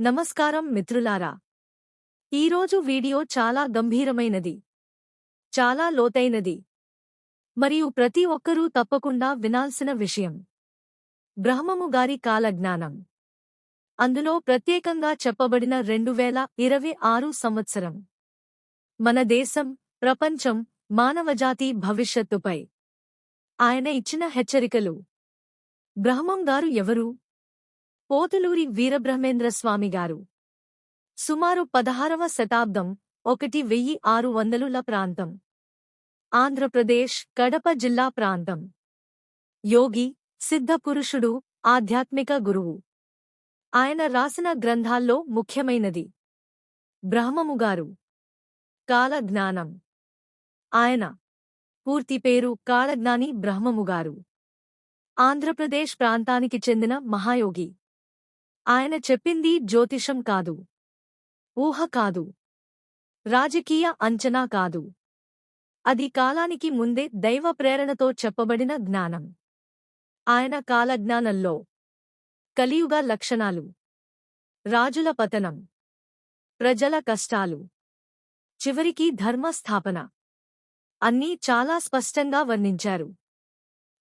నమస్కారం మిత్రులారా. ఈరోజు వీడియో చాలా గంభీరమైనది. చాలా లోతైనది. మరియు ప్రతి ఒక్కరూ తప్పకుండా వినాల్సిన విషయం. బ్రహ్మము గారి కాలజ్ఞానం. అందులో ప్రత్యేకంగా చెప్పబడిన రెండు వేల ఇరవై ఆరు సంవత్సరం. మన దేశం ప్రపంచం మానవజాతి భవిష్యత్తుపై. ఆయన ఇచ్చిన హెచ్చరికలు. బ్రహ్మం గారు ఎవరు? పోతులూరి వీరబ్రహ్మేంద్ర స్వామిగారు సుమారు పదహారవ శతాబ్దం ఒకటి వెయ్యి ఆరు వందలుల ప్రాంతం. ఆంధ్రప్రదేశ్ కడప జిల్లా ప్రాంతం. యోగి సిద్ధపురుషుడు ఆధ్యాత్మిక గురువు. ఆయన రాసిన గ్రంథాల్లో ముఖ్యమైనది. బ్రహ్మముగారు కాలజ్ఞానం. ఆయన. పూర్తి పేరు కాళజ్ఞాని బ్రహ్మముగారు ఆంధ్రప్రదేశ్ ప్రాంతానికి చెందిన మహాయోగి. ఆయన చెప్పింది జ్యోతిషం కాదు. ఊహ కాదు. రాజకీయ అంచనా కాదు. అది కాలానికి ముందే దైవ ప్రేరణతో చెప్పబడిన జ్ఞానం. ఆయన కాలజ్ఞానంలో కలియుగ లక్షణాలు. రాజుల పతనం. ప్రజల కష్టాలు. చివరికి ధర్మస్థాపన. అన్నీ చాలా స్పష్టంగా వర్ణించారు.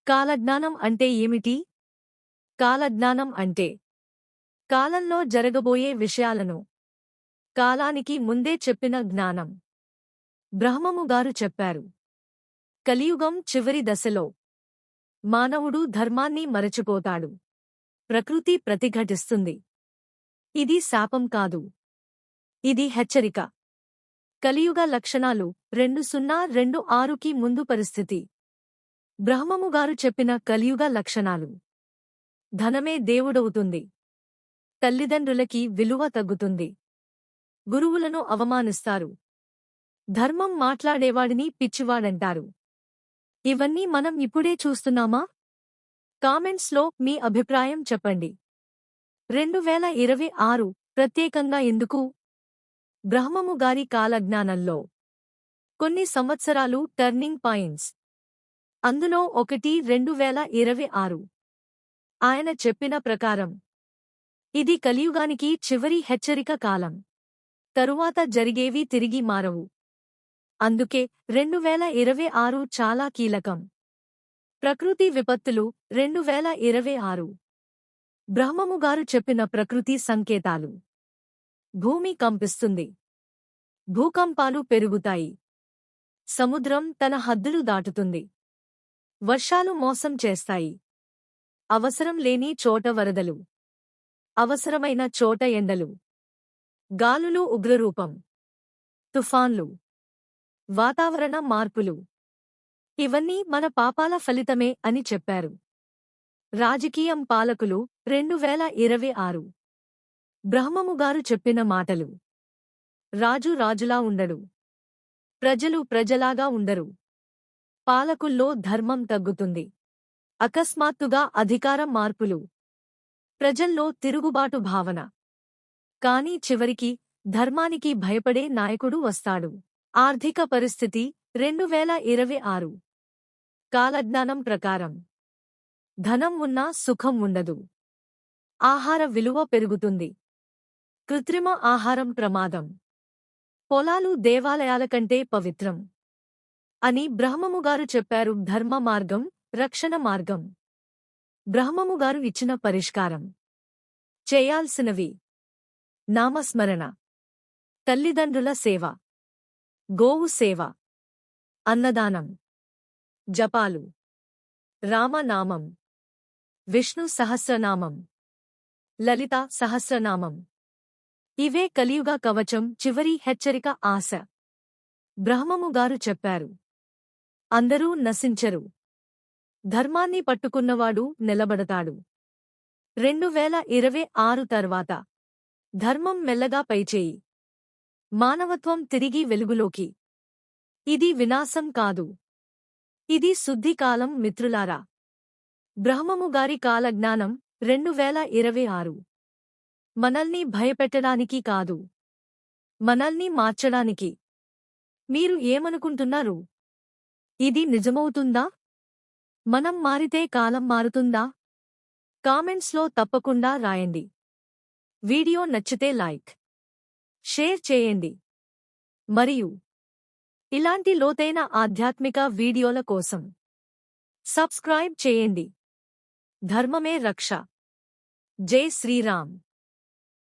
కాలజ్ఞానం అంటే ఏమిటి? కాలజ్ఞానం అంటే కాలంలో జరగబోయే విషయాలను. కాలానికి ముందే చెప్పిన జ్ఞానం. బ్రహ్మము గారు చెప్పారు. కలియుగం చివరి దశలో. మానవుడు ధర్మాన్ని మరచిపోతాడు. ప్రకృతి ప్రతిఘటిస్తుంది. ఇది శాపం కాదు. ఇది హెచ్చరిక. కలియుగ లక్షణాలు రెండు సున్నా రెండు ఆరుకి ముందు పరిస్థితి. బ్రహ్మముగారు చెప్పిన కలియుగ లక్షణాలు. ధనమే దేవుడవుతుంది. తల్లిదండ్రులకి విలువ తగ్గుతుంది. గురువులను అవమానిస్తారు. ధర్మం మాట్లాడేవాడిని పిచ్చివాడంటారు. ఇవన్నీ మనం ఇప్పుడే చూస్తున్నామా? కామెంట్స్లో మీ అభిప్రాయం చెప్పండి. రెండు వేల ఇరవై ఆరు ప్రత్యేకంగా ఎందుకు? బ్రహ్మము గారి కాలజ్ఞానంలో. కొన్ని సంవత్సరాలు టర్నింగ్ పాయింట్స్. అందులో ఒకటి రెండు వేల ఇరవై ఆరు. ఆయన చెప్పిన ప్రకారం ఇది కలియుగానికి చివరి హెచ్చరిక కాలం. తరువాత జరిగేవి తిరిగి మారవు. అందుకే రెండు వేల ఇరవై ఆరు చాలా కీలకం. ప్రకృతి విపత్తులు రెండు వేల ఇరవై ఆరు. బ్రహ్మముగారు చెప్పిన ప్రకృతి సంకేతాలు. భూమి కంపిస్తుంది. భూకంపాలు పెరుగుతాయి. సముద్రం తన హద్దులు దాటుతుంది. వర్షాలు మోసం చేస్తాయి. అవసరం లేని చోట వరదలు. అవసరమైన చోట ఎండలు. గాలులు ఉగ్రరూపం. తుఫాన్లు. వాతావరణ మార్పులు. ఇవన్నీ మన పాపాల ఫలితమే అని చెప్పారు. రాజకీయం పాలకులు రెండు వేల ఇరవై ఆరు. బ్రహ్మముగారు చెప్పిన మాటలు. రాజు రాజులా ఉండడు. ప్రజలు ప్రజలాగా ఉండరు. పాలకుల్లో ధర్మం తగ్గుతుంది. అకస్మాత్తుగా అధికారం మార్పులు. ప్రజల్లో తిరుగుబాటు భావన. కాని చివరికి ధర్మానికి భయపడే నాయకుడు వస్తాడు. ఆర్థిక పరిస్థితి రెండు వేల ఇరవై ఆరు. కాలజ్ఞానం ప్రకారం ధనం ఉన్నా సుఖం ఉండదు. ఆహార విలువ పెరుగుతుంది. కృత్రిమ ఆహారం ప్రమాదం. పొలాలు దేవాలయాల కంటే పవిత్రం. అని బ్రహ్మముగారు చెప్పారు ధర్మ మార్గం రక్షణ మార్గం. బ్రహ్మముగారు ఇచ్చిన పరిష్కారం. చేయాల్సినవి. నామస్మరణ. తల్లిదండ్రుల సేవ. గోవు సేవ. అన్నదానం. జపాలు. రామనామం. విష్ణు సహస్రనామం. లలిత సహస్రనామం. ఇవే కలియుగ కవచం చివరి హెచ్చరిక ఆశ. బ్రహ్మముగారు చెప్పారు. అందరూ నశించరు. ధర్మాన్ని పట్టుకున్నవాడు నిలబడతాడు. రెండు వేల ఇరవై ఆరు తర్వాత ధర్మం మెల్లగా పైచేయి. మానవత్వం తిరిగి వెలుగులోకి. ఇది వినాశం కాదు. ఇది శుద్ధికాలం మిత్రులారా. బ్రహ్మముగారి కాలజ్ఞానం రెండు వేల ఇరవై ఆరు. మనల్ని భయపెట్టడానికి కాదు. మనల్ని మార్చడానికి. మీరు ఏమనుకుంటున్నారు? ఇది నిజమవుతుందా? మనం మారితే కాలం మారుతుందా? కామెంట్స్లో తప్పకుండా రాయండి. వీడియో నచ్చితే లైక్ షేర్ చేయండి. మరియు ఇలాంటి లోతైన ఆధ్యాత్మిక వీడియోల కోసం సబ్స్క్రైబ్ చేయండి. ధర్మమే రక్ష. జై శ్రీరామ్.